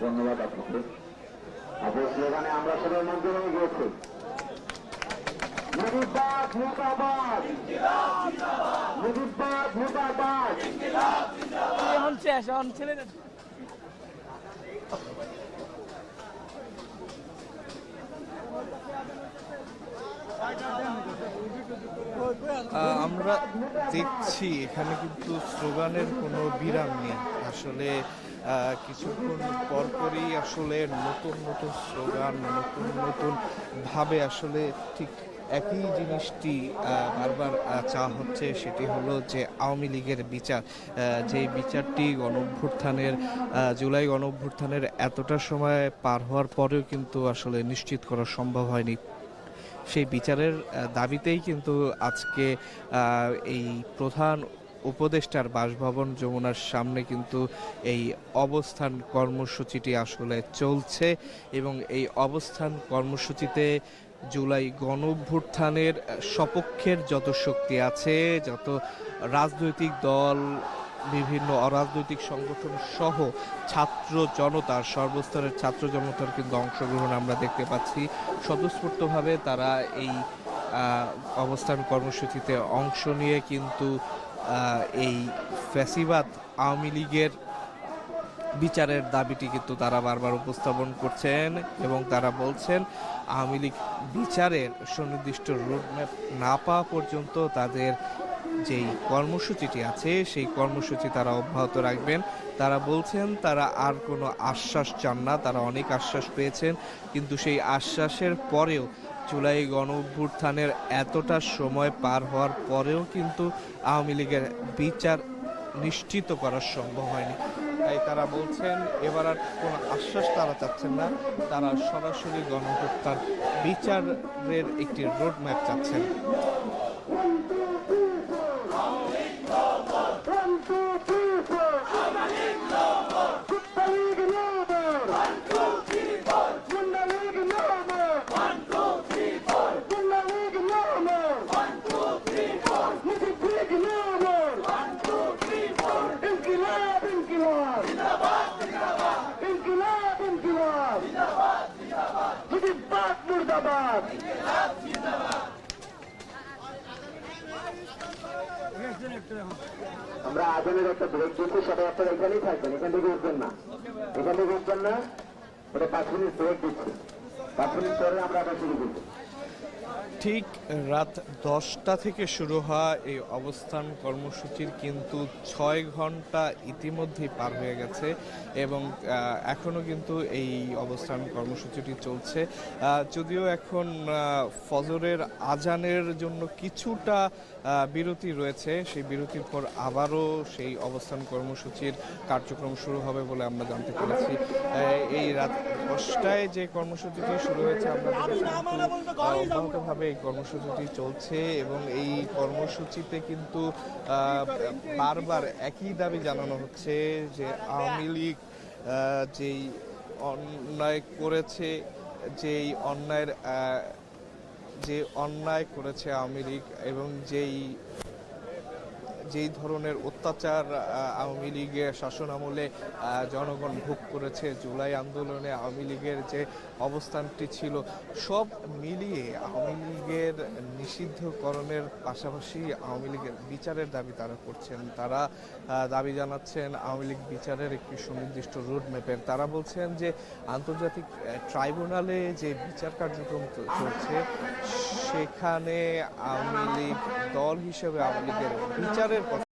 ধন্যবাদ আপনাকে। আপনার স্লোগানে আমরা সবাই হয়ে গিয়েছি। মুজিবাদ মুর্দাবাদ মুজিবাদ মুর্দাবাদ এখন শেষ এখন ছেলে আমরা দেখছি এখানে কিন্তু স্লোগানের কোনো বিরাম নেই। আসলে কিছুক্ষণ পরপরই আসলে নতুন নতুন স্লোগান নতুন নতুন ভাবে আসলে ঠিক একই জিনিসটি বারবার চা হচ্ছে সেটি হলো যে আওয়ামী লীগের বিচার। যে বিচারটি গণঅভ্যুত্থানের আহ, জুলাই গণঅভ্যুত্থানের এতটা সময় পার হওয়ার পরেও কিন্তু আসলে নিশ্চিত করা সম্ভব হয়নি। সেই বিচারের দাবিতেই কিন্তু আজকে এই প্রধান উপদেষ্টার বাসভবন যমুনার সামনে কিন্তু এই অবস্থান কর্মসূচিটি আসলে চলছে এবং এই অবস্থান কর্মসূচিতে জুলাই গণঅভ্যুত্থানের আহ, সপক্ষের যত শক্তি আছে যত রাজনৈতিক দল বিভিন্ন অরাজনৈতিক সংগঠন সহ ছাত্র জনতার সর্বস্তরের ছাত্র জনতার কিন্তু অংশগ্রহণ আমরা দেখতে পাচ্ছি। স্বতঃস্ফূর্তভাবে তারা এই অবস্থান কর্মসূচিতে অংশ নিয়ে কিন্তু এই ফ্যাসিবাদ আওয়ামী লীগের বিচারের দাবিটি কিন্তু তারা বারবার উপস্থাপন করছেন এবং তারা বলছেন আওয়ামী লীগ বিচারের সুনির্দিষ্ট রোডম্যাপ না পাওয়া পর্যন্ত তাদের যেই কর্মসূচিটি আছে, সেই কর্মসূচি তারা অব্যাহত রাখবেন। তারা বলছেন তারা আর কোনো আশ্বাস চান না, তারা অনেক আশ্বাস পেয়েছেন, কিন্তু সেই আশ্বাসের পরেও জুলাই গণ অভ্যুত্থানের এতটা সময় পার হওয়ার পরেও কিন্তু আওয়ামী লীগের বিচার নিশ্চিত করা সম্ভব হয়নি। তাই তারা বলছেন, এবার আর কোনো আশ্বাস তারা চাচ্ছেন না। তারা সরাসরি গণহত্যার বিচারের একটি রোডম্যাপ চাচ্ছেন। Inkilab. Mujibbat murdabad. আমরা আগুনের একটা ব্রেক দিচ্ছি, সবাই আপনারা এখানেই থাকবেন, এখান থেকে উঠবেন না এখান থেকে উঠবেন না, ওটা পাঁচ মিনিট ব্রেক দিচ্ছি পাঁচ মিনিট পরে আমরা আবার শুরু করব ঠিক রাত দশটা থেকে শুরু হওয়া এই অবস্থান কর্মসূচির কিন্তু ছয় ঘণ্টা ইতিমধ্যেই পার হয়ে গেছে এবং আহ, এখনও কিন্তু এই অবস্থান কর্মসূচিটি চলছে। যদিও এখন ফজরের আজানের জন্য কিছুটা বিরতি রয়েছে। সেই বিরতির পর আবারও সেই অবস্থান কর্মসূচির কার্যক্রম শুরু হবে বলে আমরা জানতে পেরেছি। এই রাত দশটায় যে কর্মসূচিটি শুরু হয়েছে আমরা দেখেছি কিন্তু, এই কর্মসূচিটি চলছে এবং এই কর্মসূচিতে কিন্তু বারবার একই দাবি জানানো হচ্ছে যে আওয়ামী লীগ যেই অন্যায় করেছে যেই অন্যায়ের যে অন্যায় করেছে আওয়ামী লীগ এবং যেই যেই ধরনের অত্যাচার আওয়ামী লীগের শাসন আমলে জনগণ ভোগ করেছে, জুলাই আন্দোলনে আওয়ামী লীগের যে অবস্থানটি ছিল, সব মিলিয়ে আওয়ামী লীগের নিষিদ্ধকরণের পাশাপাশি আওয়ামী লীগের বিচারের দাবি তারা করছেন। তারা দাবি জানাচ্ছেন আওয়ামী লীগ বিচারের একটি সুনির্দিষ্ট রোড ম্যাপের তারা বলছেন যে আন্তর্জাতিক ট্রাইব্যুনালে যে বিচার কার্যক্রম চলছে, সেখানে আওয়ামী লীগ দল হিসেবে আওয়ামী লীগের বিচারের hacer.